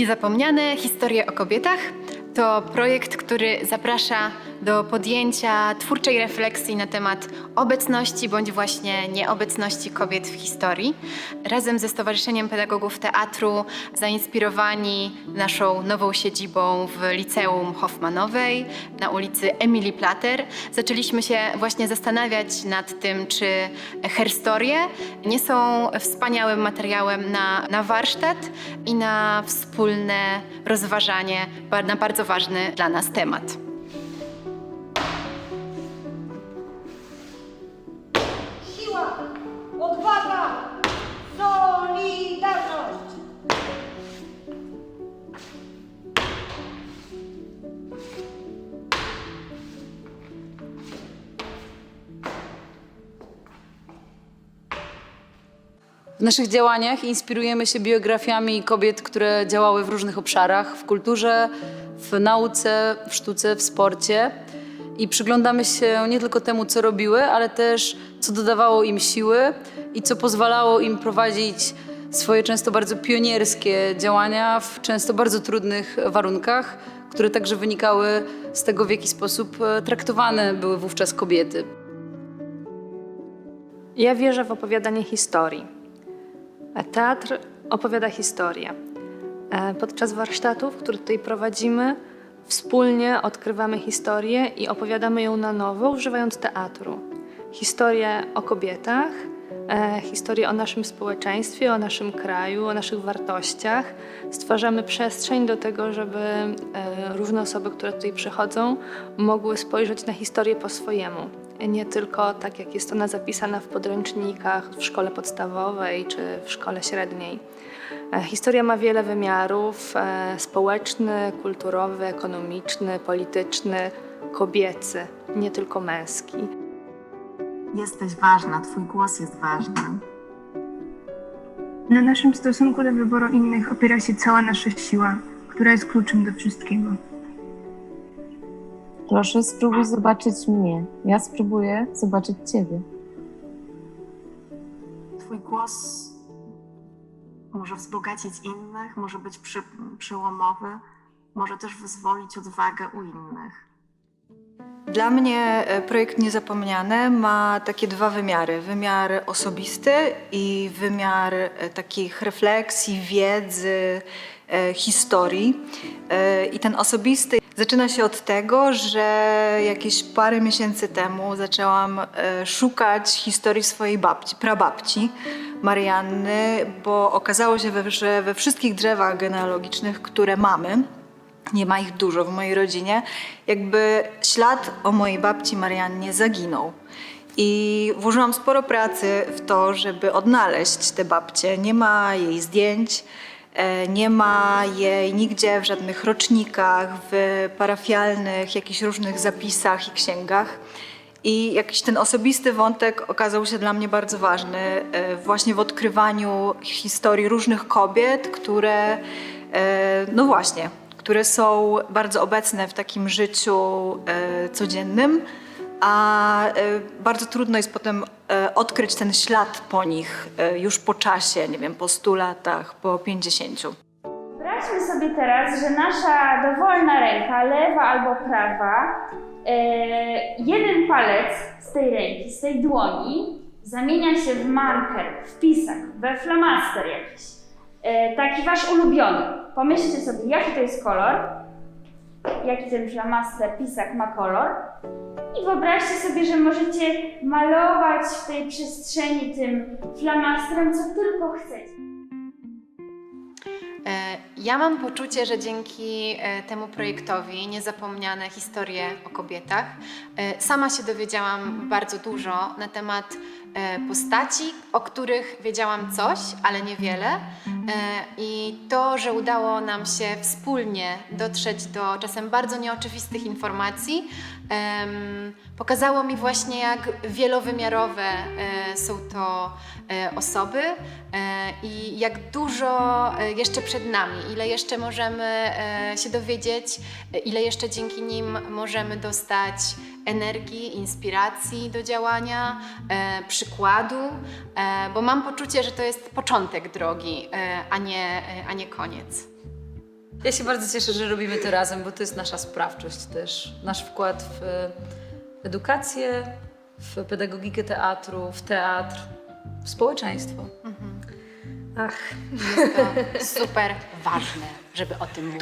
Niezapomniane historie o kobietach to projekt, który zaprasza do podjęcia twórczej refleksji na temat obecności bądź właśnie nieobecności kobiet w historii. Razem ze Stowarzyszeniem Pedagogów Teatru, zainspirowani naszą nową siedzibą w Liceum Hoffmanowej na ulicy Emily Plater, zaczęliśmy się właśnie zastanawiać nad tym, czy herstorie nie są wspaniałym materiałem na, na warsztat i na wspólne rozważanie na bardzo ważny dla nas temat. W naszych działaniach inspirujemy się biografiami kobiet, które działały w różnych obszarach w kulturze, w nauce, w sztuce, w sporcie. I przyglądamy się nie tylko temu, co robiły, ale też co dodawało im siły i co pozwalało im prowadzić swoje często bardzo pionierskie działania w często bardzo trudnych warunkach, które także wynikały z tego, w jaki sposób e, traktowane były wówczas kobiety. Ja wierzę w opowiadanie historii. A Teatr opowiada historię. E, Podczas warsztatów, które tutaj prowadzimy, wspólnie odkrywamy historię i opowiadamy ją na nowo, używając teatru. Historię o kobietach, e, historię o naszym społeczeństwie, o naszym kraju, o naszych wartościach. Stwarzamy przestrzeń do tego, żeby e, różne osoby, które tutaj przychodzą, mogły spojrzeć na historię po swojemu. Nie tylko tak, jak jest ona zapisana w podręcznikach w szkole podstawowej czy w szkole średniej. E, Historia ma wiele wymiarów: e, społeczny, kulturowy, ekonomiczny, polityczny, kobiecy, nie tylko męski. Jesteś ważna, Twój głos jest ważny. Na naszym stosunku do wyboru innych opiera się cała nasza siła, która jest kluczem do wszystkiego. Proszę, spróbuj zobaczyć mnie. Ja spróbuję zobaczyć Ciebie. Twój głos może wzbogacić innych, może być przy, przełomowy, może też wyzwolić odwagę u innych. Dla mnie e, projekt Niezapomniane ma takie dwa wymiary. Wymiar osobisty i wymiar e, takich refleksji, wiedzy, e, historii. I ten osobisty zaczyna się od tego, że jakieś parę miesięcy temu zaczęłam szukać historii swojej babci, prababci Marianny, bo okazało się, że we wszystkich drzewach genealogicznych, które mamy, nie ma ich dużo w mojej rodzinie, jakby ślad o mojej babci Mariannie zaginął. I włożyłam sporo pracy w to, żeby odnaleźć tę babcię. Nie ma jej zdjęć, e, nie ma jej nigdzie w żadnych rocznikach, w parafialnych, jakichś różnych zapisach i księgach. I jakiś ten osobisty wątek okazał się dla mnie bardzo ważny, e, właśnie w odkrywaniu historii różnych kobiet, które, e, no właśnie, które są bardzo obecne w takim życiu e, codziennym, a e, bardzo trudno jest potem e, odkryć ten ślad po nich już po czasie, nie wiem, po 100 latach, po 50. Wyobraźmy sobie teraz, że nasza dowolna ręka, lewa albo prawa, jeden palec z tej ręki, z tej dłoni zamienia się w marker, w pisak, we flamaster jakiś. E, taki wasz ulubiony. Pomyślcie sobie, jaki to jest kolor, jaki ten flamaster, pisak ma kolor i wyobraźcie sobie, że możecie malować w tej przestrzeni tym flamastrem, co tylko chcecie. E, Ja mam poczucie, że dzięki e, temu projektowi Niezapomniane historie o kobietach sama się dowiedziałam bardzo dużo na temat postaci, o których wiedziałam coś, ale niewiele. E, I to, że udało nam się wspólnie dotrzeć do czasem bardzo nieoczywistych informacji, pokazało mi właśnie, jak wielowymiarowe e, są to e, osoby e, i jak dużo e, jeszcze przed nami, ile jeszcze możemy e, się dowiedzieć, e, ile jeszcze dzięki nim możemy dostać energii, inspiracji do działania, e, przykładu, e, bo mam poczucie, że to jest początek drogi, e, a nie, e, a nie koniec. Ja się bardzo cieszę, że robimy to razem, bo to jest nasza sprawczość też. Nasz wkład w e, edukację, w pedagogikę teatru, w teatr, w społeczeństwo. Ach, Jest to super ważne, żeby o tym mówić.